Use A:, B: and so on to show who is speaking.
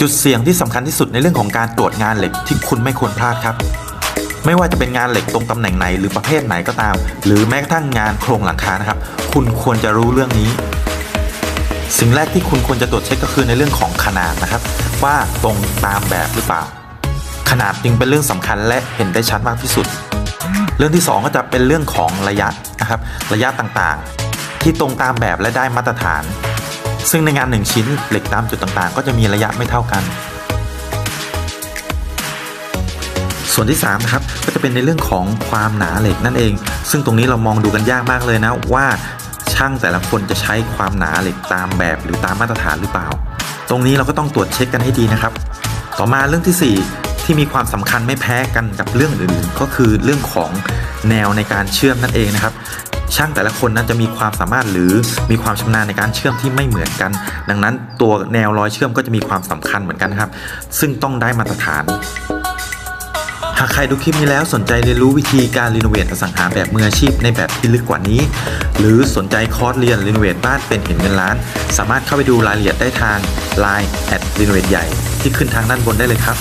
A: จุดเสี่ยงที่สำคัญที่สุดในเรื่องของการตรวจงานเหล็กที่คุณไม่ควรพลาดครับ ไม่ว่าจะเป็นงานเหล็กตรงตำแหน่งไหนหรือประเภทไหนก็ตาม หรือแม้กระทั่งงานโครงหลังคานะครับ คุณควรจะรู้เรื่องนี้ สิ่งแรกที่คุณควรจะตรวจเช็คก็คือในเรื่องของขนาดนะครับ ว่าตรงตามแบบหรือเปล่า ขนาดจึงเป็นเรื่องสำคัญและเห็นได้ชัดมากที่สุด เรื่องที่ 2 ก็จะเป็นเรื่องของระยะนะครับ ระยะต่างๆ ที่ตรงตามแบบและได้มาตรฐาน ซึ่งในงาน 1 ชิ้นเหล็กตามจุดต่างๆ ก็จะมีระยะไม่เท่ากัน ส่วนที่3นะครับก็จะเป็นในเรื่องของความหนาเหล็กนั่นเอง ซึ่งตรงนี้เรามองดูกันยากมากเลยนะว่าช่างแต่ละคนจะใช้ความหนาเหล็กตามแบบหรือตามมาตรฐานหรือเปล่า ตรงนี้เราก็ต้องตรวจเช็คกันให้ดีนะครับ ต่อมาเรื่องทีสี่4 ที่มีความสำคัญไม่แพ้กันกับเรื่องอื่นๆ ก็คือเรื่องของแนวในการเชื่อมนั่นเองนะครับ ช่างแต่ละคนนั้นจะมีความสามารถหรือมีความชำนาญในการเชื่อมที่ไม่เหมือนกัน ดังนั้นตัวแนวรอยเชื่อมก็จะมีความสำคัญเหมือนกันครับ ซึ่งต้องได้มาตรฐานหากใครดูคลิปนี้แล้วสนใจเรียนรู้วิธีการรีโนเวทอสังหาแบบมืออาชีพในแบบที่ลึกกว่านี้ หรือสนใจคอร์สเรียนรีโนเวทบ้านเป็นเห็นเงินล้าน สามารถเข้าไปดูรายละเอียดได้ทาง Line แอดรีโนเวทใหญ่ที่ขึ้นทางด้านบนได้เลยครับ